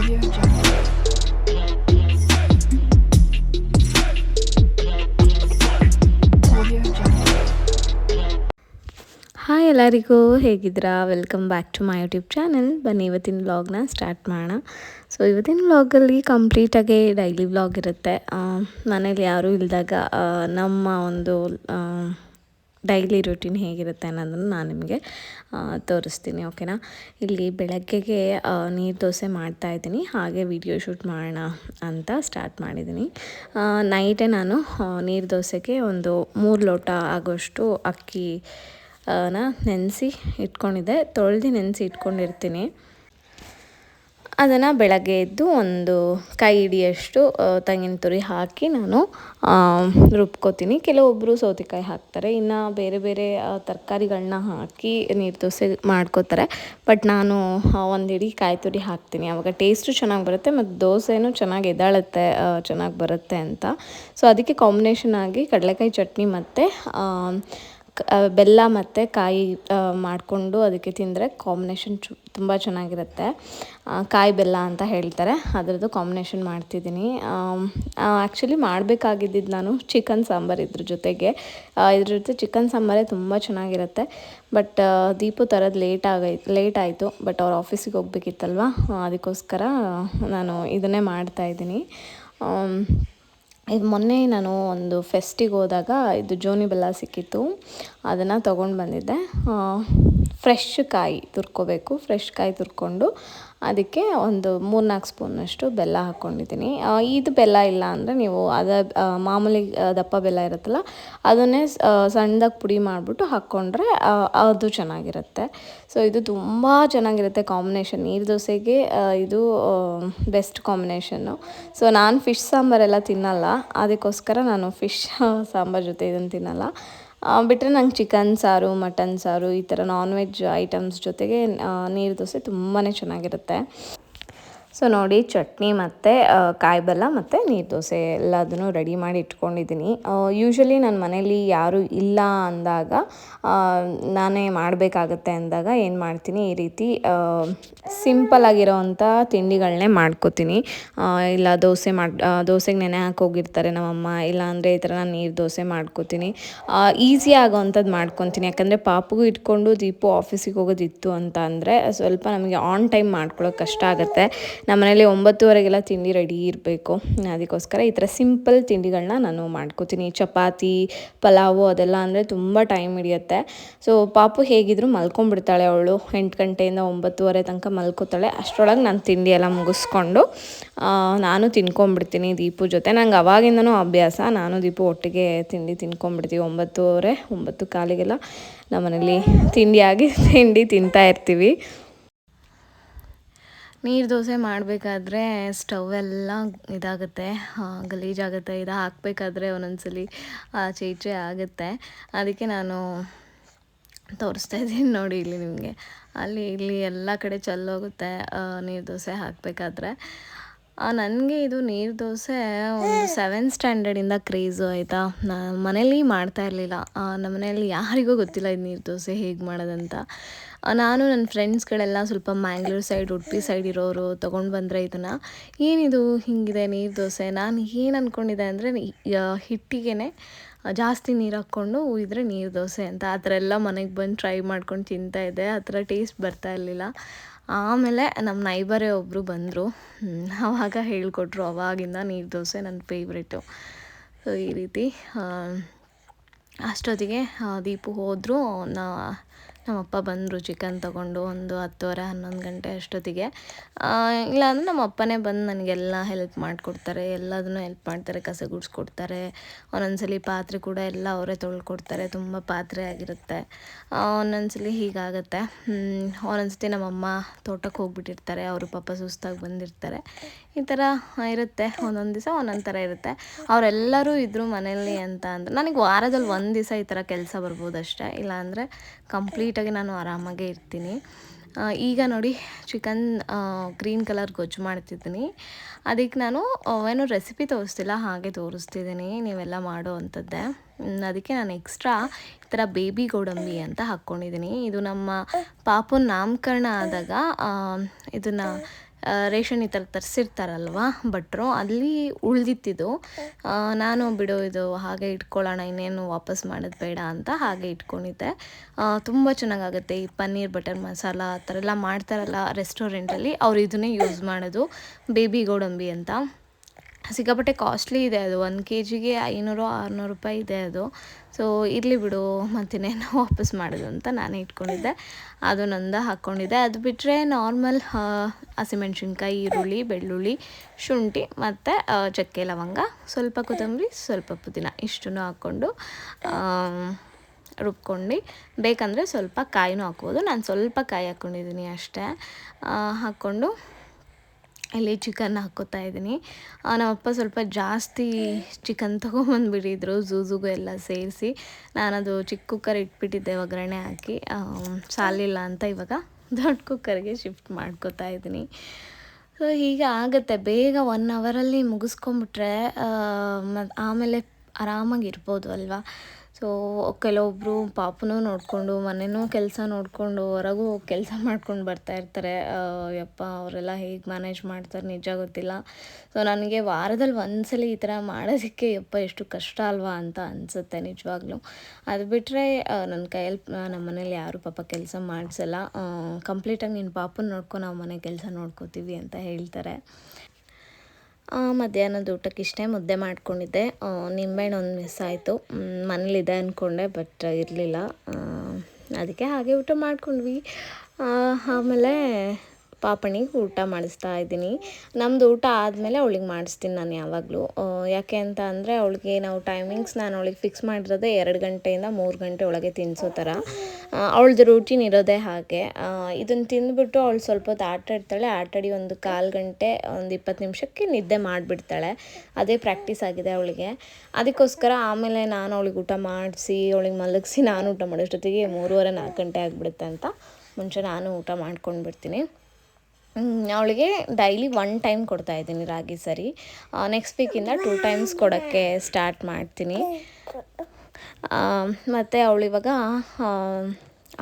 Hi ಎಲ್ಲರಿಗೂ, ಹೇಗಿದ್ದೀರಾ? Welcome back to my YouTube channel ಬನ್ನಿ, ಇವತ್ತಿನ ವ್ಲಾಗ್ನ ಸ್ಟಾರ್ಟ್ ಮಾಡೋಣ. ಸೊ ಇವತ್ತಿನ ವ್ಲಾಗಲ್ಲಿ ಕಂಪ್ಲೀಟಾಗಿ ಡೈಲಿ ವ್ಲಾಗ್ ಇರುತ್ತೆ. ಮನೇಲಿ ಯಾರೂ ಇಲ್ಲದಾಗ ನಮ್ಮ ಒಂದು ಡೈಲಿ ರುಟೀನ್ ಹೇಗಿರುತ್ತೆ ಅನ್ನೋದನ್ನು ನಾನು ನಿಮಗೆ ತೋರಿಸ್ತೀನಿ, ಓಕೆನಾ? ಇಲ್ಲಿ ಬೆಳಗ್ಗೆಗೆ ನೀರು ದೋಸೆ ಮಾಡ್ತಾ ಇದ್ದೀನಿ, ಹಾಗೆ ವಿಡಿಯೋ ಶೂಟ್ ಮಾಡೋಣ ಅಂತ ಸ್ಟಾರ್ಟ್ ಮಾಡಿದ್ದೀನಿ. ನೈಟೇ ನಾನು ನೀರು ದೋಸೆಗೆ ಒಂದು ಮೂರು ಲೋಟ ಆಗೋಷ್ಟು ಅಕ್ಕಿ ನೆನೆಸಿ ಇಟ್ಕೊಂಡಿದ್ದೆ. ತೊಳೆದು ನೆನೆಸಿ ಇಟ್ಕೊಂಡಿರ್ತೀನಿ. ಅದನ್ನು ಬೆಳಗ್ಗೆ ಎದ್ದು ಒಂದು ಕೈ ಹಿಡಿಯಷ್ಟು ತೆಂಗಿನ ತುರಿ ಹಾಕಿ ನಾನು ರುಬ್ಕೋತೀನಿ. ಕೆಲವೊಬ್ಬರು ಸೌತೆಕಾಯಿ ಹಾಕ್ತಾರೆ. ಇನ್ನು ಬೇರೆ ಬೇರೆ ತರಕಾರಿಗಳನ್ನ ಹಾಕಿ ನೀರು ದೋಸೆ ಮಾಡ್ಕೋತಾರೆ. ಬಟ್ ನಾನು ಒಂದು ಹಿಡಿ ಕಾಯಿ ತುರಿ ಹಾಕ್ತೀನಿ. ಆವಾಗ ಟೇಸ್ಟು ಚೆನ್ನಾಗಿ ಬರುತ್ತೆ ಮತ್ತು ದೋಸೆನೂ ಚೆನ್ನಾಗಿ ಎದ್ದಾಳುತ್ತೆ ಚೆನ್ನಾಗಿ ಬರುತ್ತೆ ಅಂತ. ಸೊ, ಅದಕ್ಕೆ ಕಾಂಬಿನೇಷನ್ ಆಗಿ ಕಡಲೆಕಾಯಿ ಚಟ್ನಿ ಮತ್ತು ಬೆಲ್ಲ ಮತ್ತು ಕಾಯಿ ಮಾಡಿಕೊಂಡು ಅದಕ್ಕೆ ತಿಂದರೆ ಕಾಂಬಿನೇಷನ್ ಚು ತುಂಬ ಚೆನ್ನಾಗಿರುತ್ತೆ. ಕಾಯಿ ಬೆಲ್ಲ ಅಂತ ಹೇಳ್ತಾರೆ. ಅದರದ್ದು ಕಾಂಬಿನೇಷನ್ ಮಾಡ್ತಿದ್ದೀನಿ. ಆ್ಯಕ್ಚುಲಿ ಮಾಡಬೇಕಾಗಿದ್ದಿದ್ದು ನಾನು ಚಿಕನ್ ಸಾಂಬಾರು ಇದ್ರ ಜೊತೆಗೆ. ಇದ್ರ ಜೊತೆ ಚಿಕನ್ ಸಾಂಬಾರೇ ತುಂಬ ಚೆನ್ನಾಗಿರುತ್ತೆ. ಬಟ್ ದೀಪು ತರೋದು ಲೇಟ್ ಆಗೈ ಲೇಟ್ ಆಯಿತು. ಬಟ್ ಅವ್ರ ಆಫೀಸಿಗೆ ಹೋಗ್ಬೇಕಿತ್ತಲ್ವ? ಅದಕ್ಕೋಸ್ಕರ ನಾನು ಇದನ್ನೇ ಮಾಡ್ತಾಯಿದ್ದೀನಿ ಇದು ಮೊನ್ನೆ ನಾನು ಒಂದು ಫೆಸ್ಟಿಗೆ ಹೋದಾಗ ಇದು ಜೋನಿ ಬೆಲ್ಲ ಸಿಕ್ಕಿತ್ತು. ಅದನ್ನು ತೊಗೊಂಡು ಬಂದಿದ್ದೆ. ಫ್ರೆಶ್ ಕಾಯಿ ತುರ್ಕೋಬೇಕು. ಫ್ರೆಶ್ ಕಾಯಿ ತುರ್ಕೊಂಡು ಅದಕ್ಕೆ ಒಂದು ಮೂರ್ನಾಲ್ಕು ಸ್ಪೂನಷ್ಟು ಬೆಲ್ಲ ಹಾಕ್ಕೊಂಡಿದ್ದೀನಿ. ಇದು ಬೆಲ್ಲ ಇಲ್ಲ ಅಂದರೆ ನೀವು ಅದ ಮಾಮೂಲಿ ದಪ್ಪ ಬೆಲ್ಲ ಇರುತ್ತಲ್ಲ, ಅದನ್ನೇ ಸಣ್ಣದಾಗಿ ಪುಡಿ ಮಾಡಿಬಿಟ್ಟು ಹಾಕ್ಕೊಂಡ್ರೆ ಅದು ಚೆನ್ನಾಗಿರುತ್ತೆ. ಸೊ ಇದು ತುಂಬ ಚೆನ್ನಾಗಿರುತ್ತೆ ಕಾಂಬಿನೇಷನ್. ನೀರು ದೋಸೆಗೆ ಇದು ಬೆಸ್ಟ್ ಕಾಂಬಿನೇಷನ್ನು. ಸೊ ನಾನು ಫಿಶ್ ಸಾಂಬಾರೆಲ್ಲ ತಿನ್ನಲ್ಲ. ಅದಕ್ಕೋಸ್ಕರ ನಾನು ಫಿಶ್ ಸಾಂಬಾರ್ ಜೊತೆ ಇದನ್ನು ತಿನ್ನಲ್ಲ. ಬಿಟ್ಟರೆ ನಂಗೆ ಚಿಕನ್ ಸಾರು, ಮಟನ್ ಸಾರು ಈ ಥರ ನಾನ್ ವೆಜ್ ಐಟಮ್ಸ್ ಜೊತೆಗೆ ನೀರು ದೋಸೆ ತುಂಬಾ ಚೆನ್ನಾಗಿರುತ್ತೆ. ಸೊ ನೋಡಿ, ಚಟ್ನಿ ಮತ್ತು ಕಾಯಿ ಬೆಲ್ಲ ಮತ್ತು ನೀರು ದೋಸೆ ಎಲ್ಲದನ್ನು ರೆಡಿ ಮಾಡಿ ಇಟ್ಕೊಂಡಿದ್ದೀನಿ. ಯೂಶ್ವಲಿ ನನ್ನ ಮನೇಲಿ ಯಾರೂ ಇಲ್ಲ ಅಂದಾಗ ನಾನೇ ಮಾಡಬೇಕಾಗತ್ತೆ ಅಂದಾಗ ಏನು ಮಾಡ್ತೀನಿ, ಈ ರೀತಿ ಸಿಂಪಲ್ ಆಗಿರೋವಂಥ ತಿಂಡಿಗಳನ್ನೇ ಮಾಡ್ಕೋತೀನಿ. ಇಲ್ಲ ದೋಸೆ ಮಾಡಿ ದೋಸೆಗೆ ನೆನೆ ಹಾಕೋಗಿರ್ತಾರೆ ನಮ್ಮಮ್ಮ, ಇಲ್ಲ ಅಂದರೆ ಈ ಥರ ನಾನು ನೀರು ದೋಸೆ ಮಾಡ್ಕೋತೀನಿ. ಈಸಿ ಆಗೋವಂಥದ್ದು ಮಾಡ್ಕೊತೀನಿ. ಯಾಕಂದರೆ ಪಾಪುಗೂ ಇಟ್ಕೊಂಡು ದೀಪು ಆಫೀಸಿಗೆ ಹೋಗೋದಿತ್ತು ಅಂತ ಅಂದರೆ ಸ್ವಲ್ಪ ನಮಗೆ ಆನ್ ಟೈಮ್ ಮಾಡ್ಕೊಳ್ಳೋಕೆ ಕಷ್ಟ ಆಗುತ್ತೆ. ನಮ್ಮ ಮನೇಲಿ ಒಂಬತ್ತುವರೆಗೆಲ್ಲ ತಿಂಡಿ ರೆಡಿ ಇರಬೇಕು. ಅದಕ್ಕೋಸ್ಕರ ಈ ಥರ ಸಿಂಪಲ್ ತಿಂಡಿಗಳನ್ನ ನಾನು ಮಾಡ್ಕೋತೀನಿ. ಚಪಾತಿ, ಪಲಾವು ಅದೆಲ್ಲ ಅಂದರೆ ತುಂಬ ಟೈಮ್ ಹಿಡಿಯುತ್ತೆ. ಸೊ, ಪಾಪು ಹೇಗಿದ್ರು ಮಲ್ಕೊಂಡ್ಬಿಡ್ತಾಳೆ ಅವಳು. ಎಂಟು ಗಂಟೆಯಿಂದ ಒಂಬತ್ತುವರೆ ತನಕ ಮಲ್ಕೋತಾಳೆ. ಅಷ್ಟರೊಳಗೆ ನಾನು ತಿಂಡಿ ಎಲ್ಲ ಮುಗಿಸ್ಕೊಂಡು ನಾನು ತಿನ್ಕೊಂಡ್ಬಿಡ್ತೀನಿ ದೀಪು ಜೊತೆ. ನಂಗೆ ಅವಾಗಿಂದನೂ ಅಭ್ಯಾಸ. ನಾನು ದೀಪು ಒಟ್ಟಿಗೆ ತಿಂಡಿ ತಿನ್ಕೊಂಡ್ಬಿಡ್ತೀವಿ. ಒಂಬತ್ತುವರೆ, ಒಂಬತ್ತು ಕಾಲಿಗೆಲ್ಲ ನಮ್ಮನೇಲಿ ತಿಂಡಿಯಾಗಿ ತಿಂಡಿ ತಿಂತಾ ಇರ್ತೀವಿ. ನೀರು ದೋಸೆ ಮಾಡಬೇಕಾದ್ರೆ ಸ್ಟವ್ ಎಲ್ಲ ಇದಾಗುತ್ತೆ ಗಲೀಜಾಗುತ್ತೆ. ಇದು ಹಾಕಬೇಕಾದ್ರೆ ಒಂದೊಂದ್ಸಲಿ ಆಚೆ ಈಚೆ ಆಗುತ್ತೆ. ಅದಕ್ಕೆ ನಾನು ತೋರಿಸ್ತಾ ಇದ್ದೀನಿ ನೋಡಿ ಇಲ್ಲಿ ನಿಮಗೆ. ಅಲ್ಲಿ, ಇಲ್ಲಿ ಎಲ್ಲ ಕಡೆ ಚೆಲ್ಲೋಗುತ್ತೆ ನೀರು ದೋಸೆ ಹಾಕಬೇಕಾದ್ರೆ. ನನಗೆ ಇದು ನೀರು ದೋಸೆ ಒಂದು ಸೆವೆನ್ ಸ್ಟ್ಯಾಂಡರ್ಡಿಂದ ಕ್ರೇಜು ಆಯಿತಾ? ನಾನು ಮನೇಲಿ ಮಾಡ್ತಾ ಇರಲಿಲ್ಲ. ನಮ್ಮ ಮನೇಲಿ ಯಾರಿಗೂ ಗೊತ್ತಿಲ್ಲ ಇದು ನೀರು ದೋಸೆ ಹೇಗೆ ಮಾಡೋದಂತ. ನಾನು ನನ್ನ ಫ್ರೆಂಡ್ಸ್ಗಳೆಲ್ಲ ಸ್ವಲ್ಪ ಮ್ಯಾಂಗ್ಳೂರ್ ಸೈಡ್ ಉಡುಪಿ ಸೈಡ್ ಇರೋರು ತೊಗೊಂಡು ಬಂದರೆ ಇದನ್ನು, ಏನಿದು ಹಿಂಗಿದೆ ನೀರು ದೋಸೆ? ನಾನು ಏನು ಅಂದ್ಕೊಂಡಿದ್ದೆ ಅಂದರೆ ಹಿಟ್ಟಿಗೆ ಜಾಸ್ತಿ ನೀರು ಹಾಕ್ಕೊಂಡು ಉಯ್ದ್ರೆ ನೀರು ದೋಸೆ ಅಂತ. ಆ ಥರ ಎಲ್ಲ ಮನೆಗೆ ಬಂದು ಟ್ರೈ ಮಾಡ್ಕೊಂಡು ತಿಂತಾಯಿದ್ದೆ ಆ ಥರ ಟೇಸ್ಟ್ ಬರ್ತಾ ಇರಲಿಲ್ಲ. ಆಮೇಲೆ ನಮ್ಮ ನೈಬರೇ ಒಬ್ಬರು ಬಂದರು. ಆವಾಗ ಹೇಳಿಕೊಟ್ರು, ಅವಾಗಿಂದ ನೀರು ದೋಸೆ ನನ್ನ ಫೇವ್ರೇಟು ಸೊ ಈ ರೀತಿ ಅಷ್ಟೊತ್ತಿಗೆ ದೀಪು ಹೋದರು. ನಾ ನಮ್ಮಪ್ಪ ಬಂದರು ಚಿಕನ್ ತೊಗೊಂಡು ಒಂದು ಹತ್ತುವರೆ, ಹನ್ನೊಂದು ಗಂಟೆ ಅಷ್ಟೊತ್ತಿಗೆ. ಇಲ್ಲಾಂದರೆ ನಮ್ಮ ಅಪ್ಪನೇ ಬಂದು ನನಗೆಲ್ಲ ಹೆಲ್ಪ್ ಮಾಡಿಕೊಡ್ತಾರೆ, ಎಲ್ಲದನ್ನೂ ಹೆಲ್ಪ್ ಮಾಡ್ತಾರೆ ಕಸ ಗುಡಿಸ್ಕೊಡ್ತಾರೆ ಒಂದೊಂದ್ಸಲಿ ಪಾತ್ರೆ ಕೂಡ ಎಲ್ಲ ಅವರೇ ತೊಳ್ಕೊಡ್ತಾರೆ, ತುಂಬ ಪಾತ್ರೆ ಆಗಿರುತ್ತೆ. ಒಂದೊಂದ್ಸಲಿ ಹೀಗಾಗುತ್ತೆ. ಒಂದೊಂದ್ಸತಿ ನಮ್ಮಮ್ಮ ತೋಟಕ್ಕೆ ಹೋಗ್ಬಿಟ್ಟಿರ್ತಾರೆ, ಅವರು ಪಾಪ ಸುಸ್ತಾಗಿ ಬಂದಿರ್ತಾರೆ. ಈ ಥರ ಇರುತ್ತೆ. ಒಂದೊಂದು ದಿವಸ ಒಂದೊಂದು ಥರ ಇರುತ್ತೆ. ಅವರೆಲ್ಲರೂ ಇದ್ದರು ಮನೆಯಲ್ಲಿ ಅಂತ ಅಂದರೆ ನನಗೆ ವಾರದಲ್ಲಿ ಒಂದು ದಿವಸ ಈ ಥರ ಕೆಲಸ ಬರ್ಬೋದು ಅಷ್ಟೇ. ಇಲ್ಲಾಂದರೆ ಕಂಪ್ಲೀಟಾಗಿ ನಾನು ಆರಾಮಾಗೇ ಇರ್ತೀನಿ. ಈಗ ನೋಡಿ ಚಿಕನ್ ಗ್ರೀನ್ ಕಲರ್ ಗೊಜ್ಜು ಮಾಡ್ತಿದ್ದೀನಿ. ಅದಕ್ಕೆ ನಾನು ಏನು ರೆಸಿಪಿ ತೋರಿಸ್ತಿಲ್ಲ, ಹಾಗೆ ತೋರಿಸ್ತಿದ್ದೀನಿ. ನೀವೆಲ್ಲ ಮಾಡೋ ಅಂಥದ್ದೇ. ಅದಕ್ಕೆ ನಾನು ಎಕ್ಸ್ಟ್ರಾ ಈ ಥರ ಬೇಬಿ ಗೋಡಂಬಿ ಅಂತ ಹಾಕ್ಕೊಂಡಿದ್ದೀನಿ ಇದು ನಮ್ಮ ಪಾಪು ನಾಮಕರಣ ಆದಾಗ ಇದನ್ನು ರೇಷನ್ ಈ ಥರ ತರಿಸಿರ್ತಾರಲ್ವಾ ಭಟ್ರು? ಅಲ್ಲಿ ಉಳ್ದಿತ್ತಿದ್ದು. ನಾನು ಬಿಡು, ಇದು ಹಾಗೆ ಇಟ್ಕೊಳ್ಳೋಣ, ಇನ್ನೇನು ವಾಪಸ್ ಮಾಡೋದು ಬೇಡ ಅಂತ ಹಾಗೆ ಇಟ್ಕೊಂಡಿದ್ದೆ. ತುಂಬ ಚೆನ್ನಾಗಾಗುತ್ತೆ ಈ ಪನ್ನೀರ್ ಬಟರ್ ಮಸಾಲ, ಆ ಥರ ಎಲ್ಲ ಮಾಡ್ತಾರಲ್ಲ ರೆಸ್ಟೋರೆಂಟಲ್ಲಿ, ಅವ್ರು ಇದನ್ನೇ ಯೂಸ್ ಮಾಡೋದು, ಬೇಬಿ ಗೋಡಂಬಿ ಅಂತ. ಸಿಕ್ಕಾಪಟ್ಟೆ ಕಾಸ್ಟ್ಲಿ ಇದೆ ಅದು, ಒಂದು ಕೆ ಜಿಗೆ ಐನೂರು, ಆರುನೂರು ರೂಪಾಯಿ ಇದೆ ಅದು. ಸೊ ಇರಲಿ ಬಿಡು ಮತ್ತಿನ್ನೇನು ವಾಪಸ್ ಮಾಡೋದು ಅಂತ ನಾನು ಇಟ್ಕೊಂಡಿದ್ದೆ. ಅದು ನಂದ ಹಾಕ್ಕೊಂಡಿದ್ದೆ ಅದು ಬಿಟ್ಟರೆ ನಾರ್ಮಲ್ ಹಸಿಮೆಣ್ಸಿನ್ಕಾಯಿ, ಈರುಳ್ಳಿ, ಬೆಳ್ಳುಳ್ಳಿ, ಶುಂಠಿ, ಮತ್ತು ಚಕ್ಕೆ, ಲವಂಗ. ಸ್ವಲ್ಪ ಕೊತ್ತಂಬರಿ, ಸ್ವಲ್ಪ ಪುದೀನ ಇಷ್ಟನ್ನು ಹಾಕ್ಕೊಂಡು ರುಬ್ಕೊಂಡು. ಬೇಕಂದರೆ ಸ್ವಲ್ಪ ಕಾಯಿನೂ ಹಾಕ್ಬೋದು. ನಾನು ಸ್ವಲ್ಪ ಕಾಯಿ ಹಾಕ್ಕೊಂಡಿದ್ದೀನಿ ಅಷ್ಟೇ. ಹಾಕ್ಕೊಂಡು ಇಲ್ಲಿ ಚಿಕನ್ ಹಾಕ್ಕೋತಾ ಇದ್ದೀನಿ. ನಮ್ಮಪ್ಪ ಸ್ವಲ್ಪ ಜಾಸ್ತಿ ಚಿಕನ್ ತೊಗೊಂಬಂದುಬಿಟ್ಟಿದ್ರು ಝೂಝೂಗೂ ಎಲ್ಲ ಸೇರಿಸಿ. ನಾನದು ಚಿಕ್ಕ ಕುಕ್ಕರ್ ಇಟ್ಬಿಟ್ಟಿದ್ದೆ ಒಗ್ಗರಣೆ ಹಾಕಿ. ಸಾಲಿಲ್ಲ ಅಂತ ಇವಾಗ ದೊಡ್ಡ ಕುಕ್ಕರ್ಗೆ ಶಿಫ್ಟ್ ಮಾಡ್ಕೋತಾ ಇದ್ದೀನಿ. ಸೊ ಹೀಗೆ ಆಗುತ್ತೆ. ಬೇಗ ಒನ್ ಅವರಲ್ಲಿ ಮುಗಿಸ್ಕೊಂಬಿಟ್ರೆ ಆಮೇಲೆ ಆರಾಮಾಗಿ ಇರ್ಬೋದು ಅಲ್ವಾ? ಸೊ ಕೆಲವೊಬ್ಬರು ಪಾಪನೂ ನೋಡಿಕೊಂಡು ಮನೆಯೂ ಕೆಲಸ ನೋಡಿಕೊಂಡು, ಹೊರಗೂ ಕೆಲಸ ಮಾಡ್ಕೊಂಡು ಬರ್ತಾ ಇರ್ತಾರೆ. ಯಪ್ಪ, ಅವರೆಲ್ಲ ಹೇಗೆ ಮ್ಯಾನೇಜ್ ಮಾಡ್ತಾರೆ ನಿಜ ಗೊತ್ತಿಲ್ಲ. ಸೊ ನನಗೆ ವಾರದಲ್ಲಿ ಒಂದ್ಸಲ ಈ ಥರ ಮಾಡೋದಕ್ಕೆ ಯಪ್ಪ ಎಷ್ಟು ಕಷ್ಟ ಅಲ್ವಾ ಅಂತ ಅನಿಸುತ್ತೆ ನಿಜವಾಗ್ಲೂ. ಅದು ಬಿಟ್ಟರೆ ನನ್ನ ಕೈಯಲ್ಲಿ ನಮ್ಮ ಮನೇಲಿ ಯಾರು ಪಾಪ ಕೆಲಸ ಮಾಡಿಸಲ್ಲ. ಕಂಪ್ಲೀಟಾಗಿ ನಿನ್ನ ಪಾಪನ ನೋಡ್ಕೊ, ನಾವು ಮನೆ ಕೆಲಸ ನೋಡ್ಕೋತೀವಿ ಅಂತ ಹೇಳ್ತಾರೆ. ಮಧ್ಯಾಹ್ನದ ಊಟಕ್ಕೆ ಇಷ್ಟೇ ಮುದ್ದೆ ಮಾಡ್ಕೊಂಡಿದ್ದೆ. ನಿಂಬೆಹಣ್ಣು ಒಂದು ಮಿಸ್ ಆಯಿತು. ಮನೇಲಿದೆ ಅಂದ್ಕೊಂಡೆ ಬಟ್ ಇರಲಿಲ್ಲ. ಅದಕ್ಕೆ ಹಾಗೆ ಊಟ ಮಾಡ್ಕೊಂಡ್ವಿ. ಆಮೇಲೆ ಪಾಪಣಿಗೆ ಊಟ ಮಾಡಿಸ್ತಾ ಇದ್ದೀನಿ. ನಮ್ಮದು ಊಟ ಆದಮೇಲೆ ಅವಳಿಗೆ ಮಾಡಿಸ್ತೀನಿ ನಾನು ಯಾವಾಗಲೂ. ಯಾಕೆ ಅಂತ ಅಂದರೆ ಅವಳಿಗೆ ನಾವು ಟೈಮಿಂಗ್ಸ್ ನಾನು ಅವಳಿಗೆ ಫಿಕ್ಸ್ ಮಾಡಿರೋದೇ ಎರಡು ಗಂಟೆಯಿಂದ ಮೂರು ಗಂಟೆ ಒಳಗೆ ತಿನ್ನಿಸೋ ಥರ. ಅವಳದು ರೂಟೀನ್ ಇರೋದೇ ಹಾಗೆ. ಇದನ್ನು ತಿಂದುಬಿಟ್ಟು ಅವಳು ಸ್ವಲ್ಪ ಹೊತ್ತು ಆಟಾಡ್ತಾಳೆ ಆಟಾಡಿ ಒಂದು ಕಾಲು ಗಂಟೆ, ಒಂದು ಇಪ್ಪತ್ತು ನಿಮಿಷಕ್ಕೆ ನಿದ್ದೆ ಮಾಡಿಬಿಡ್ತಾಳೆ. ಅದೇ ಪ್ರಾಕ್ಟೀಸ್ ಆಗಿದೆ ಅವಳಿಗೆ. ಅದಕ್ಕೋಸ್ಕರ ಆಮೇಲೆ ನಾನು ಅವಳಿಗೆ ಊಟ ಮಾಡಿಸಿ, ಅವಳಿಗೆ ಮಲಗಿಸಿ ನಾನು ಊಟ ಮಾಡೋಷ್ಟೊತ್ತಿಗೆ ಮೂರುವರೆ ನಾಲ್ಕು ಗಂಟೆ ಆಗಿಬಿಡುತ್ತೆ ಅಂತ. ಮುಂಚೆ ನಾನು ಊಟ ಮಾಡ್ಕೊಂಡು ಬಿಡ್ತೀನಿ ಅವಳಿಗೆ ಡೈಲಿ ಒನ್ ಟೈಮ್ ಕೊಡ್ತಾ ಇದ್ದೀನಿ ರಾಗಿ ಸರಿ. ನೆಕ್ಸ್ಟ್ ವೀಕಿಂದ ಟೂ ಟೈಮ್ಸ್ ಕೊಡೋಕ್ಕೆ ಸ್ಟಾರ್ಟ್ ಮಾಡ್ತೀನಿ. ಮತ್ತು ಅವಳಿವಾಗ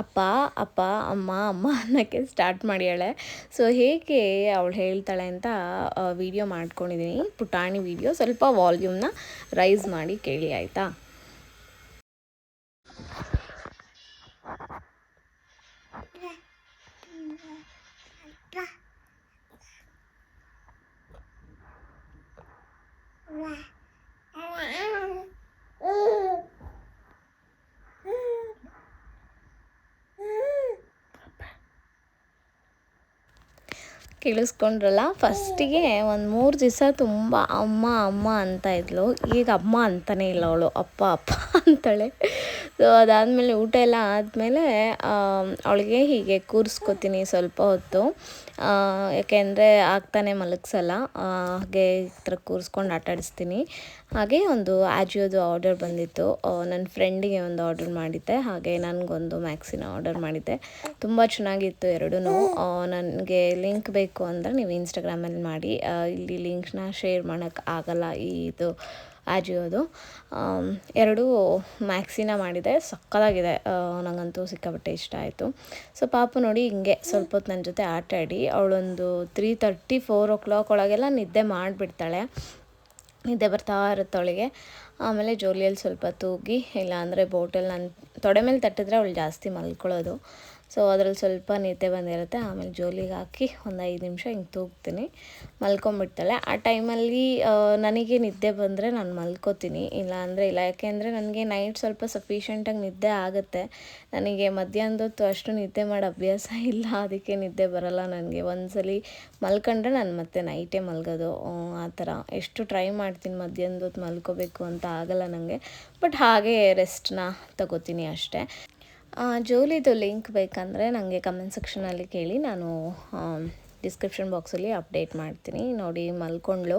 ಅಪ್ಪ ಅಪ್ಪ, ಅಮ್ಮ ಅಮ್ಮ ಅನ್ನೋಕ್ಕೆ ಸ್ಟಾರ್ಟ್ ಮಾಡ್ಯಾಳೆ. ಸೊ ಹೇಗೆ ಅವಳು ಹೇಳ್ತಾಳೆ ಅಂತ ವಿಡಿಯೋ ಮಾಡ್ಕೊಂಡಿದ್ದೀನಿ ಪುಟಾಣಿ ವಿಡಿಯೋ ಸ್ವಲ್ಪ ವಾಲ್ಯೂಮ್ನ ರೈಸ್ ಮಾಡಿ ಕೇಳಿ, ಆಯಿತಾ? ಕೇಳಿಸ್ಕೊಂಡ್ರಲ್ಲ ಫಸ್ಟಿಗೆ ಒಂದು ಮೂರು ದಿವಸ ತುಂಬ ಅಮ್ಮ ಅಮ್ಮ ಅಂತ ಇದ್ಲು. ಈಗ ಅಮ್ಮ ಅಂತಲೇ ಇಲ್ಲ ಅವಳು, ಅಪ್ಪ ಅಪ್ಪ ಅಂತಾಳೆ. ಸೊ ಅದಾದಮೇಲೆ ಊಟ ಎಲ್ಲ ಆದಮೇಲೆ ಅವಳಿಗೆ ಹೀಗೆ ಕೂರಿಸ್ಕೊತೀನಿ ಸ್ವಲ್ಪ ಹೊತ್ತು. ಯಾಕೆಂದರೆ ಆಗ್ತಾನೆ ಮಲಗಿಸಲ್ಲ ಹಾಗೆ ಈ ಥರ ಕೂರಿಸ್ಕೊಂಡು ಆಟಾಡಿಸ್ತೀನಿ. ಹಾಗೆ ಒಂದು ಆಜಿಯೋದು ಆರ್ಡರ್ ಬಂದಿತ್ತು. ನನ್ನ ಫ್ರೆಂಡಿಗೆ ಒಂದು ಆರ್ಡರ್ ಮಾಡಿದ್ದೆ. ಹಾಗೆ ನನಗೊಂದು ಮ್ಯಾಕ್ಸಿನ ಆರ್ಡರ್ ಮಾಡಿದ್ದೆ. ತುಂಬ ಚೆನ್ನಾಗಿತ್ತು ಎರಡೂ ನನಗೆ ಲಿಂಕ್ ಬೇಕು ಅಂದರೆ ನೀವು ಇನ್ಸ್ಟಾಗ್ರಾಮಲ್ಲಿ ಮಾಡಿ. ಇಲ್ಲಿ ಲಿಂಕ್ನ ಶೇರ್ ಮಾಡೋಕ್ಕೆ ಆಗಲ್ಲ ಈ ಇದು. ಆಜಿಯೋದು ಎರಡು ಮ್ಯಾಕ್ಸಿನ ಮಾಡಿದೆ. ಸಕ್ಕತ್ತಾಗಿದೆ ನನಗಂತೂ ಸಿಕ್ಕಾಪಟ್ಟೆ ಇಷ್ಟ ಆಯಿತು. ಸೊ, ಪಾಪ ನೋಡಿ ಹಿಂಗೆ ಸ್ವಲ್ಪ ಹೊತ್ತು ನನ್ನ ಜೊತೆ ಆಟ ಆಡಿ ಅವಳೊಂದು three thirty four o'clock ಒಳಗೆಲ್ಲ ನಿದ್ದೆ ಮಾಡಿಬಿಡ್ತಾಳೆ. ನಿದ್ದೆ ಬರ್ತಾ ಇರುತ್ತೆ ಅವಳಿಗೆ. ಆಮೇಲೆ ಜೋಲಿಯಲ್ಲಿ ಸ್ವಲ್ಪ ತೂಗಿ ಇಲ್ಲ ಅಂದರೆ ಬೋಟಲ್ ನಾನು ತೊಡೆ ಮೇಲೆ ತಟ್ಟಿದ್ರೆ ಅವಳು ಜಾಸ್ತಿ ಮಲ್ಕೊಳ್ಳೋದು. ಸೊ ಅದ್ರಲ್ಲಿ ಸ್ವಲ್ಪ ನಿದ್ದೆ ಬಂದಿರುತ್ತೆ. ಆಮೇಲೆ ಜೋಲಿಗೆ ಹಾಕಿ ಒಂದು ಐದು ನಿಮಿಷ ಹಿಂಗೆ ತೂಗ್ತೀನಿ. ಮಲ್ಕೊಂಬಿಡ್ತಾಳೆ. ಆ ಟೈಮಲ್ಲಿ ನನಗೆ ನಿದ್ದೆ ಬಂದರೆ ನಾನು ಮಲ್ಕೋತೀನಿ. ಇಲ್ಲ ಅಂದರೆ ಇಲ್ಲ. ಯಾಕೆಂದರೆ ನನಗೆ ನೈಟ್ ಸ್ವಲ್ಪ ಸಫಿಷಿಯೆಂಟಾಗಿ ನಿದ್ದೆ ಆಗುತ್ತೆ. ನನಗೆ ಮಧ್ಯಾಹ್ನದೊತ್ತು ಅಷ್ಟು ನಿದ್ದೆ ಮಾಡೋ ಅಭ್ಯಾಸ ಇಲ್ಲ. ಅದಕ್ಕೆ ನಿದ್ದೆ ಬರಲ್ಲ ನನಗೆ. ಒಂದ್ಸಲಿ ಮಲ್ಕೊಂಡ್ರೆ ನಾನು ಮತ್ತೆ ನೈಟೇ ಮಲ್ಗೋದು. ಆ, ಥರ. ಎಷ್ಟು ಟ್ರೈ ಮಾಡ್ತೀನಿ ಮಧ್ಯಾಹ್ನದೊತ್ತು ಮಲ್ಕೋಬೇಕು ಅಂತ ಆಗಲ್ಲ ನನಗೆ ಬಟ್ ಹಾಗೆ ರೆಸ್ಟ್ನ ತಗೋತೀನಿ ಅಷ್ಟೇ. ಜೋಲಿದು ಲಿಂಕ್ ಬೇಕಂದರೆ ನನಗೆ ಕಮೆಂಟ್ ಸೆಕ್ಷನಲ್ಲಿ ಕೇಳಿ. ನಾನು ಡಿಸ್ಕ್ರಿಪ್ಷನ್ ಬಾಕ್ಸಲ್ಲಿ ಅಪ್ಡೇಟ್ ಮಾಡ್ತೀನಿ. ನೋಡಿ ಮಲ್ಕೊಂಡ್ಳು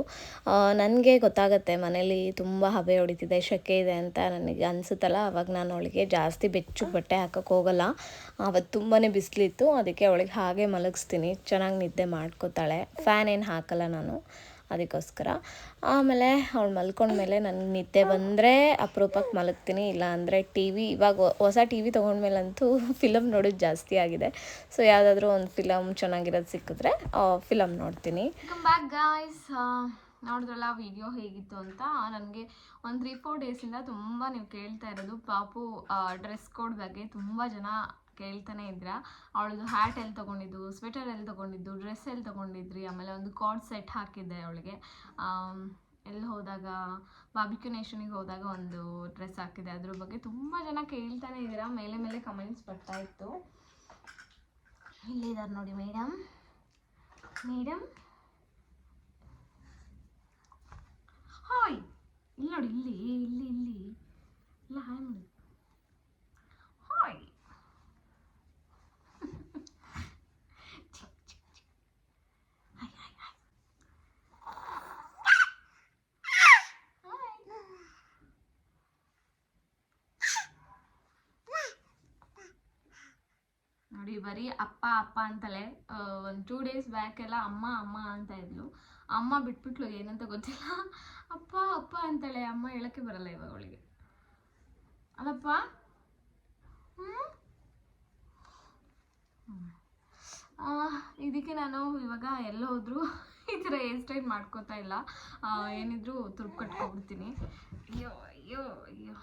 ನನಗೆ ಗೊತ್ತಾಗತ್ತೆ, ಮನೇಲಿ ತುಂಬ ಹಬೆ ಹೊಡಿತಿದೆ, ಶೆಕೆ ಇದೆ ಅಂತ ನನಗೆ ಅನಿಸುತ್ತಲ್ಲ. ಅವಾಗ ನಾನು ಅವಳಿಗೆ ಜಾಸ್ತಿ ಬೆಚ್ಚು ಬಟ್ಟೆ ಹಾಕೋಕ್ಕೆ ಹೋಗಲ್ಲ. ಅವತ್ತು ತುಂಬಾ ಬಿಸಿಲಿತ್ತು. ಅದಕ್ಕೆ ಅವಳಿಗೆ ಹಾಗೆ ಮಲಗಿಸ್ತೀನಿ. ಚೆನ್ನಾಗಿ ನಿದ್ದೆ ಮಾಡ್ಕೋತಾಳೆ. ಫ್ಯಾನ್ ಏನು ಹಾಕಲ್ಲ ನಾನು. ಅದಕ್ಕೋಸ್ಕರ. ಆಮೇಲೆ ಅವಳು ಮಲ್ಕೊಂಡ್ಮೇಲೆ ನನಗೆ ನಿದ್ದೆ ಬಂದರೆ ಅಪರೂಪಕ್ಕೆ ಮಲಗ್ತೀನಿ, ಇಲ್ಲ ಅಂದರೆ ಟಿ ವಿ, ಇವಾಗ ಹೊಸ ಟಿ ವಿ ತೊಗೊಂಡ್ಮೇಲಂತೂ ಫಿಲಮ್ ನೋಡೋದು ಜಾಸ್ತಿ ಆಗಿದೆ. ಸೊ ಯಾವುದಾದ್ರೂ ಒಂದು ಫಿಲಮ್ ಚೆನ್ನಾಗಿರೋದು ಸಿಕ್ಕಿದ್ರೆ ಫಿಲಮ್ ನೋಡ್ತೀನಿ. ನೋಡಿದ್ರಲ್ಲ ವಿಡಿಯೋ ಹೇಗಿತ್ತು ಅಂತ? ನನಗೆ ಒಂದು ತ್ರೀ ಫೋರ್ ಡೇಸಿಂದ ತುಂಬ ನೀವು ಕೇಳ್ತಾ ಇರೋದು. ಪಾಪು ಡ್ರೆಸ್ ಕೋಡ್ ಬಗ್ಗೆ ತುಂಬ ಜನ ಕೇಳ್ತಾನೆ ಇದ್ರ. ಅವಳದು ಹ್ಯಾಟ್ ಎಲ್ಲಿ ತೊಗೊಂಡಿದ್ದು ಸ್ವೆಟರ್ ಎಲ್ಲಿ ತಗೊಂಡಿದ್ದು ಡ್ರೆಸ್ ಎಲ್ಲಿ ತೊಗೊಂಡಿದ್ರಿ, ಆಮೇಲೆ ಒಂದು ಕಾರ್ಡ್ ಸೆಟ್ ಹಾಕಿದ್ದೆ ಅವಳಿಗೆ. ಎಲ್ಲಿ ಹೋದಾಗ ಬಾಬಿಕ್ಯೂ ನೇಷನಿಗೆ ಹೋದಾಗ ಒಂದು ಡ್ರೆಸ್ ಹಾಕಿದೆ ಅದ್ರ ಬಗ್ಗೆ ತುಂಬ ಜನ ಕೇಳ್ತಾನೆ ಇದ್ದೀರಾ ಮೇಲೆ ಮೇಲೆ ಕಮೆಂಟ್ಸ್ ಬರ್ತಾ ಇತ್ತು. ಇಲ್ಲಿದ್ದಾರೆ ನೋಡಿ ಮೇಡಮ್ ಮೇಡಮ್ ಹಾಯ್! ಇಲ್ಲಿ ನೋಡಿ ಇಲ್ಲಿ ಇಲ್ಲಿ ಇಲ್ಲಿ, ಇಲ್ಲ ಹಾಯ್ ಮಾಡಿ ಹಾಯ್ ಹಾಯ್ ಹಾಯ್ ಹಾಯ್ ನೋಡಿ ಬರೀ ಅಪ್ಪ ಅಪ್ಪ ಅಂತಲೇ ಒಂದು ಟೂ ಡೇಸ್ ಬ್ಯಾಕ್ ಎಲ್ಲ ಅಮ್ಮ ಅಮ್ಮ ಅಂತ ಇದ್ಲು. ಅಮ್ಮ ಬಿಟ್ಬಿಟ್ಲು, ಏನಂತ ಗೊತ್ತಿಲ್ಲ. ಅಪ್ಪ ಅಪ್ಪ ಅಂತಾಳೆ ಅಮ್ಮ ಹೇಳಕ್ಕೆ ಬರಲ್ಲ ಇವಾಗ ಅವಳಿಗೆ. ಅಲ್ಲಪ್ಪ? ಇದಕ್ಕೆ ನಾನು ಇವಾಗ ಎಲ್ಲ ಹೋದ್ರು, ಈ ಥರ ಹೇರ್ ಸ್ಟೈಲ್ ಮಾಡ್ಕೋತಾ ಇಲ್ಲ. ಏನಿದ್ರು ತುರ್ಪು ಕಟ್ಕೊಬಿಡ್ತೀನಿ. ಅಯ್ಯೋ ಅಯ್ಯೋ ಅಯ್ಯೋ.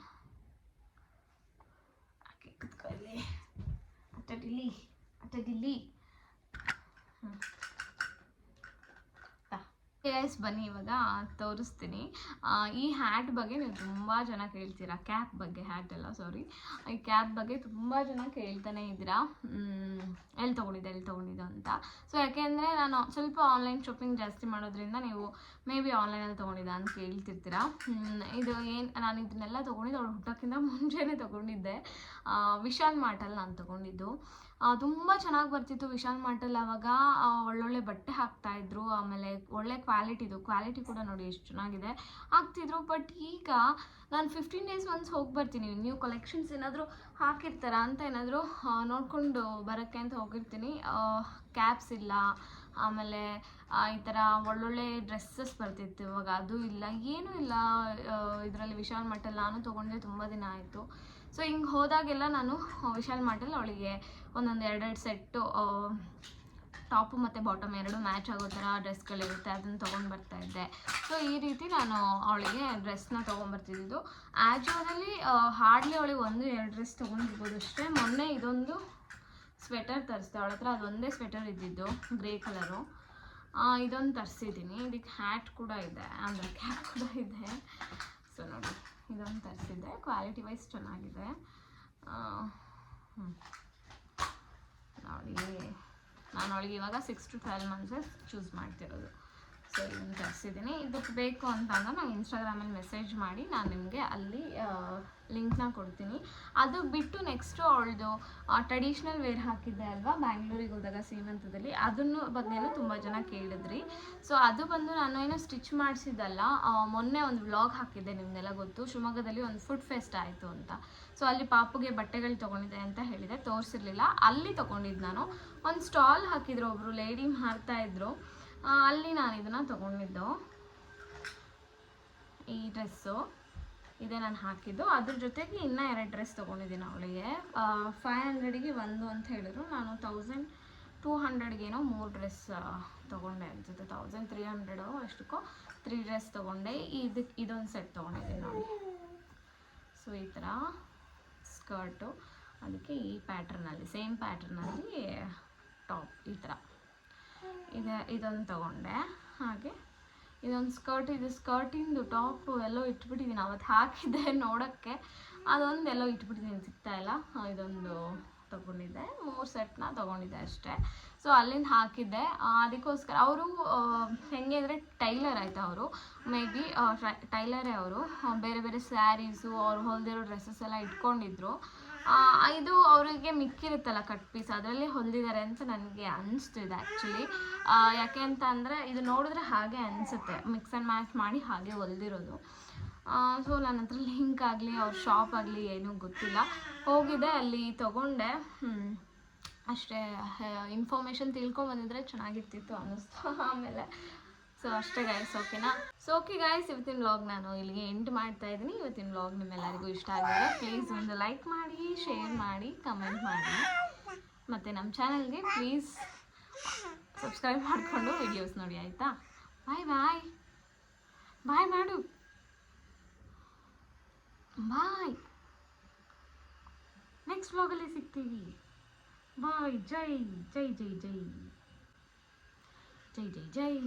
ಕುತ್ಕೊಳ್ಳಿ. ಕುತ್ಕೊ ಇಲ್ಲಿ ಅಟ್ಟಡಿಲಿ ಎಸ್ ಬನ್ನಿ ಇವಾಗ ತೋರಿಸ್ತೀನಿ. ಈ ಹ್ಯಾಟ್ ಬಗ್ಗೆ ನೀವು ತುಂಬ ಜನ ಕೇಳ್ತೀರಾ. ಕ್ಯಾಪ್ ಬಗ್ಗೆ ಹ್ಯಾಟ್ ಎಲ್ಲ ಸಾರಿ ಈ ಕ್ಯಾಪ್ ಬಗ್ಗೆ ತುಂಬ ಜನ ಕೇಳ್ತಾನೆ ಇದ್ದೀರಾ. ಎಲ್ಲಿ ತೊಗೊಂಡಿದ್ದೆ, ಎಲ್ಲಿ ತೊಗೊಂಡಿದ್ದು ಅಂತ. ಸೊ ಯಾಕೆಂದರೆ ನಾನು ಸ್ವಲ್ಪ ಆನ್ಲೈನ್ ಶಾಪಿಂಗ್ ಜಾಸ್ತಿ ಮಾಡೋದ್ರಿಂದ ನೀವು ಮೇ ಬಿ ಆನ್ಲೈನಲ್ಲಿ ತೊಗೊಂಡಿದ್ದೆ ಅಂತ ಕೇಳ್ತಿರ್ತೀರಾ. ಇದು ಏನು, ನಾನು ಇದನ್ನೆಲ್ಲ ತೊಗೊಂಡಿದ್ದು ಅವ್ರು ಹುಟ್ಟೋಕ್ಕಿಂತ ಮುಂಚೆನೇ ತೊಗೊಂಡಿದ್ದೆ. ವಿಶಾಲ್ ಮಾರ್ಟಲ್ಲಿ ನಾನು ತೊಗೊಂಡಿದ್ದು. ತುಂಬ ಚೆನ್ನಾಗಿ ಬರ್ತಿತ್ತು ವಿಶಾಲ್ ಮಾರ್ಟಲ್ಲಿ ಆವಾಗ ಒಳ್ಳೊಳ್ಳೆ ಬಟ್ಟೆ ಹಾಕ್ತಾಯಿದ್ರು. ಆಮೇಲೆ ಒಳ್ಳೆ ಕ್ವಾಲಿಟಿದು ಕ್ವಾಲಿಟಿ ಕೂಡ ನೋಡಿ ಎಷ್ಟು ಚೆನ್ನಾಗಿದೆ. ಹಾಕ್ತಿದ್ರು. ಬಟ್ ಈಗ ನಾನು ಫಿಫ್ಟೀನ್ ಡೇಸ್ ಒನ್ಸ್ ಹೋಗಿ ಬರ್ತೀನಿ. ನ್ಯೂ ಕಲೆಕ್ಷನ್ಸ್ ಏನಾದರೂ ಹಾಕಿರ್ತಾರ ಅಂತ ಏನಾದರೂ ನೋಡಿಕೊಂಡು ಬರೋಕ್ಕೆ ಅಂತ ಹೋಗಿರ್ತೀನಿ. ಕ್ಯಾಪ್ಸ್ ಇಲ್ಲ. ಆಮೇಲೆ ಈ ಥರ ಒಳ್ಳೊಳ್ಳೆ ಡ್ರೆಸ್ಸಸ್ ಬರ್ತಿತ್ತು ಇವಾಗ. ಅದು ಇಲ್ಲ. ಏನೂ ಇಲ್ಲ ಇದರಲ್ಲಿ ವಿಶಾಲ್ ಮಟ್ಟಲ್ಲಿ ನಾನು ತೊಗೊಂಡೆ ತುಂಬ ದಿನ ಆಯಿತು. ಸೊ ಹಿಂಗೆ ಹೋದಾಗೆಲ್ಲ ನಾನು ವಿಶಾಲ್ ಮಾರ್ಟಲ್ಲಿ ಅವಳಿಗೆ ಒಂದೊಂದು ಎರಡೆರಡು ಸೆಟ್ಟು ಟಾಪು ಮತ್ತು ಬಾಟಮ್ ಎರಡು ಮ್ಯಾಚ್ ಆಗೋ ಥರ ಡ್ರೆಸ್ಗಳಿರುತ್ತೆ, ಅದನ್ನು ತೊಗೊಂಡು ಬರ್ತಾ ಇದ್ದೆ. ಸೊ ಈ ರೀತಿ ನಾನು ಅವಳಿಗೆ ಡ್ರೆಸ್ನ ತೊಗೊಂಬರ್ತಿದ್ದು ಆ್ಯಜೋನಲ್ಲಿ ಹಾರ್ಡ್ಲಿ ಅವಳಿಗೆ ಒಂದು ಎರಡು ಡ್ರೆಸ್ ತೊಗೊಂಡಿರ್ಬೋದು ಅಷ್ಟೇ. ಮೊನ್ನೆ ಇದೊಂದು ಸ್ವೆಟರ್ ತರಿಸ್ದೆ ಅವಳ ಹತ್ರ ಅದೊಂದೇ ಸ್ವೆಟರ್ ಇದ್ದಿದ್ದು, ಗ್ರೇ ಕಲರು. ಇದೊಂದು ತರಿಸಿದ್ದೀನಿ. ಇದಕ್ಕೆ ಹ್ಯಾಟ್ ಕೂಡ ಇದೆ. ಅಂದರೆ, ಕ್ಯಾಪ್ ಕೂಡ ಇದೆ. ಸೊ ನೋಡಿ. ಇದೊಂದು ತರಿಸಿದ್ದೆ. ಕ್ವಾಲಿಟಿ ವೈಸ್ ಚೆನ್ನಾಗಿದೆ. ನೋಡಿ ನಾನು ಅವಳಿಗೆ ಇವಾಗ six to twelve months choose ಮಾಡ್ತಿರೋದು. ತರಿಸಿದ್ದೀನಿ. ಇದಕ್ಕೆ ಬೇಕು ಅಂತ ಅಂದ್ರೆ ನಂಗೆ ಇನ್ಸ್ಟಾಗ್ರಾಮಲ್ಲಿ ಮೆಸೇಜ್ ಮಾಡಿ ನಾನು ನಿಮಗೆ ಅಲ್ಲಿ ಲಿಂಕ್ನ ಕೊಡ್ತೀನಿ. ಅದು ಬಿಟ್ಟು ನೆಕ್ಸ್ಟು ಅವಳದು ಟ್ರೆಡಿಷ್ನಲ್ ವೇರ್ ಹಾಕಿದ್ದೆ ಅಲ್ವಾ? ಬ್ಯಾಂಗ್ಳೂರಿಗೆ ಹೋದಾಗ ಸೀಮಂತದಲ್ಲಿ ಅದನ್ನು ಬಗ್ಗೆನೂ ತುಂಬ ಜನ ಕೇಳಿದ್ರಿ. ಸೊ ಅದು ಬಂದು ನಾನು ಏನೋ ಸ್ಟಿಚ್ ಮಾಡಿಸಿದ್ದಲ್ಲ. ಮೊನ್ನೆ ಒಂದು ವ್ಲಾಗ್ ಹಾಕಿದ್ದೆ ನಿಮ್ಗೆಲ್ಲ ಗೊತ್ತು. ಶಿವಮೊಗ್ಗದಲ್ಲಿ ಒಂದು ಫುಡ್ ಫೆಸ್ಟ್ ಆಯಿತು ಅಂತ. ಸೊ ಅಲ್ಲಿ ಪಾಪುಗೆ ಬಟ್ಟೆಗಳು ತೊಗೊಂಡಿದ್ದೆ ಅಂತ ಹೇಳಿದೆ. ತೋರಿಸಿರ್ಲಿಲ್ಲ. ಅಲ್ಲಿ ತೊಗೊಂಡಿದ್ದು ನಾನು. ಒಂದು ಸ್ಟಾಲ್ ಹಾಕಿದ್ರು ಒಬ್ಬರು ಲೇಡಿ ಮಾರ್ತಾ ಇದ್ರು. ಅಲ್ಲಿ ನಾನು ಇದನ್ನು ತೊಗೊಂಡಿದ್ದು. ಈ ಡ್ರೆಸ್ಸು ಇದೇ ನಾನು ಹಾಕಿದ್ದು. ಅದ್ರ ಜೊತೆಗೆ ಇನ್ನೂ ಎರಡು ಡ್ರೆಸ್ ತೊಗೊಂಡಿದ್ದೀನಿ ಅವಳಿಗೆ. ಫೈವ್ ಹಂಡ್ರೆಡಿಗೆ ಒಂದು ಅಂತ ಹೇಳಿದ್ರು. ನಾನು ತೌಸಂಡ್ ಟೂ ಹಂಡ್ರೆಡ್ಗೇನೋ ಮೂರು ಡ್ರೆಸ್ ತೊಗೊಂಡೆ. ಅನ್ಸುತ್ತೆ ತೌಸಂಡ್ ತ್ರೀ ಹಂಡ್ರೆಡು ಅಷ್ಟಕ್ಕೋ ತ್ರೀ ಡ್ರೆಸ್ ತೊಗೊಂಡೆ. ಇದಕ್ಕೆ ಇದೊಂದು ಸೆಟ್ ತೊಗೊಂಡಿದ್ದೀನಿ ನೋಡಿ. ಸೊ ಈ ಥರ ಸ್ಕರ್ಟು ಅದಕ್ಕೆ ಈ ಪ್ಯಾಟ್ರನಲ್ಲಿ ಸೇಮ್ ಪ್ಯಾಟ್ರನಲ್ಲಿ ಟಾಪ್ ಈ ಥರ ಇದೆ ಇದೊಂದು ತಗೊಂಡೆ. ಹಾಗೆ ಇದೊಂದು ಸ್ಕರ್ಟ್, ಇದು ಸ್ಕರ್ಟಿಂದು ಟಾಪು ಎಲ್ಲೋ ಇಟ್ಬಿಟ್ಟಿದ್ದೀನಿ ಅವತ್ತು ಹಾಕಿದ್ದೆ ನೋಡೋಕ್ಕೆ. ಅದೊಂದು ಎಲ್ಲೋ ಇಟ್ಬಿಟ್ಟಿದ್ದೀನಿ ಸಿಗ್ತಾ ಇಲ್ಲ. ಇದೊಂದು ತೊಗೊಂಡಿದ್ದೆ, ಮೂರು ಸೆಟ್ನ ತೊಗೊಂಡಿದ್ದೆ ಅಷ್ಟೇ. ಸೊ ಅಲ್ಲಿಂದ ಹಾಕಿದ್ದೆ. ಅದಕ್ಕೋಸ್ಕರ ಅವರು ಹೆಂಗೆ ಅಂದರೆ ಟೈಲರ್ ಆಯಿತು ಅವರು, ಮೇ ಬಿ ಟೈಲರೇ ಅವರು ಬೇರೆ ಬೇರೆ ಸ್ಯಾರೀಸು ಅವ್ರು ಹೊಲ್ದಿರೋ ಡ್ರೆಸ್ಸಸ್ ಎಲ್ಲ ಇಟ್ಕೊಂಡಿದ್ರು. ಇದು ಅವರಿಗೆ ಮಿಕ್ಕಿರುತ್ತಲ್ಲ ಕಟ್ ಪೀಸ್ ಅದರಲ್ಲಿ ಹೊಲ್ದಿದ್ದಾರೆ ಅಂತ ನನಗೆ ಅನಿಸ್ತಿದೆ ಆ್ಯಕ್ಚುಲಿ ಯಾಕೆ ಅಂತ ಇದು ನೋಡಿದ್ರೆ ಹಾಗೆ ಅನಿಸುತ್ತೆ ಮಿಕ್ಸ್ ಆ್ಯಂಡ್ ಮ್ಯಾಚ್ ಮಾಡಿ ಹಾಗೆ ಹೊಲ್ದಿರೋದು. ಸೊ ನನ್ನ ಹತ್ರ ಲಿಂಕ್ ಆಗಲಿ ಅವ್ರ ಶಾಪ್ ಆಗಲಿ ಏನೂ ಗೊತ್ತಿಲ್ಲ. ಹೋಗಿದ್ದೆ ಅಲ್ಲಿ ತೊಗೊಂಡೆ. ಅಷ್ಟೇ ಇನ್ಫಾರ್ಮೇಷನ್ ತಿಳ್ಕೊಂಬಂದಿದ್ರೆ ಚೆನ್ನಾಗಿರ್ತಿತ್ತು ಅನ್ನಿಸ್ತು ಆಮೇಲೆ. ಸೊ ಅಷ್ಟೇ ಗಾಯ್ಸ್ ಓಕೆನಾ ಸೊ ಓಕೆ ಗಾಯ್ಸ್ ಇವತ್ತಿನ ವ್ಲಾಗ್ ನಾನು ಇಲ್ಲಿಗೆ ಎಂಡ್ ಮಾಡ್ತಾ ಇದ್ದೀನಿ. ಇವತ್ತಿನ ವ್ಲಾಗ್ ನಿಮ್ಮೆಲ್ಲರಿಗೂ ಇಷ್ಟ ಆಗಿದೆ ಪ್ಲೀಸ್ ಒಂದು ಲೈಕ್ ಮಾಡಿ ಶೇರ್ ಮಾಡಿ ಕಮೆಂಟ್ ಮಾಡಿ. ಮತ್ತು ನಮ್ಮ ಚಾನಲ್ಗೆ ಪ್ಲೀಸ್ ಸಬ್ಸ್ಕ್ರೈಬ್ ಮಾಡಿಕೊಂಡು ವಿಡಿಯೋಸ್ ನೋಡಿ, ಆಯಿತಾ? ಬಾಯ್ ಬಾಯ್ ಬಾಯ್ ಮಾಡು ಬಾಯ್. ನೆಕ್ಸ್ಟ್ ವ್ಲಾಗಲ್ಲಿ ಸಿಗ್ತೀವಿ. ಬಾಯ್. ಜೈ ಜೈ ಜೈ ಜೈ. ಜೈ ಜೈ ಜೈ.